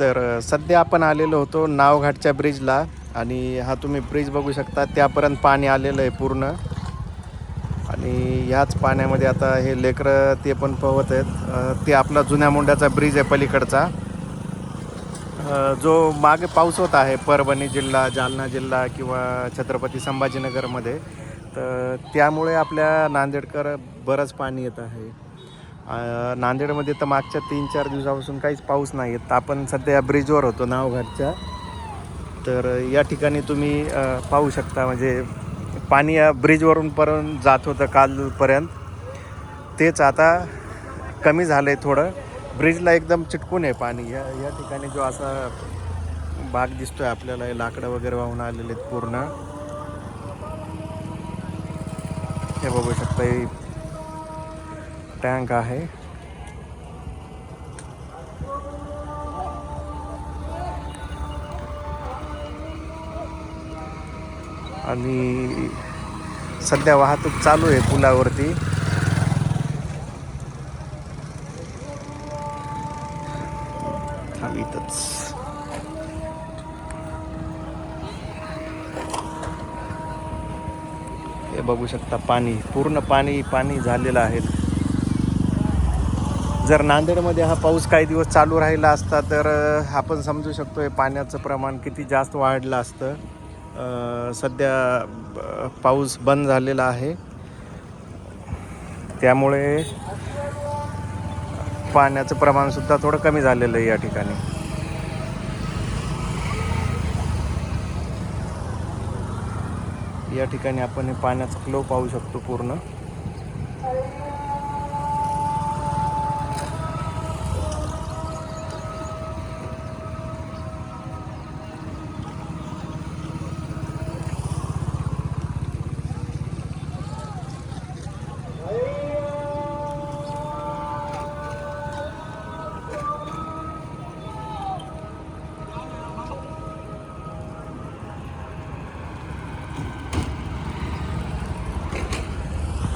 तर सध्या आपण आलेलो होतो नावघाटच्या ब्रिजला आणि हा तुम्ही ब्रिज बघू शकता त्यापर्यंत पाणी आलेलं आहे पूर्ण. आणि ह्याच पाण्यामध्ये आता हे लेकरं ते पण पोहत आहेत. ते आपला जुन्या मुंड्याचा ब्रिज आहे पलीकडचा. जो मागे पाऊस होत आहे परभणी जिल्हा जालना जिल्हा किंवा छत्रपती संभाजीनगरमध्ये. तर त्यामुळे आपल्या नांदेडकर बरंच पाणी येत आहे. नांदेडमध्ये तर मागच्या तीन चार दिवसापासून काहीच पाऊस नाही येत आपण सध्या या ब्रिजवर होतो नावघाटच्या तर या ठिकाणी तुम्ही पाहू शकता म्हणजे पाणी या ब्रिजवरून पर्यंत जात होतं कालपर्यंत. तेच आता कमी झालं आहे थोडं. ब्रिजला एकदम चिटकून आहे पाणी. या या ठिकाणी जो असा बाग दिसतो आहे आपल्याला हे लाकडं वगैरे वाहून आलेले आहेत पूर्ण. हे बघू शकता टँक आहे. आणि सध्या वाहतूक चालू आहे पुलावरती. थांबितच. हे बघू शकता पाणी पूर्ण पाणी पाणी झालेलं आहे. जर नांदेडमध्ये हा पाऊस काही दिवस चालू राहिला असता तर आपण समजू शकतो हे पाण्याचं प्रमाण किती जास्त वाढलं असतं. सध्या पाऊस बंद झालेला आहे. त्यामुळे पाण्याचं प्रमाणसुद्धा थोडं कमी झालेलं आहे या ठिकाणी. या ठिकाणी आपण हे पाण्याचा फ्लो पाहू शकतो पूर्ण.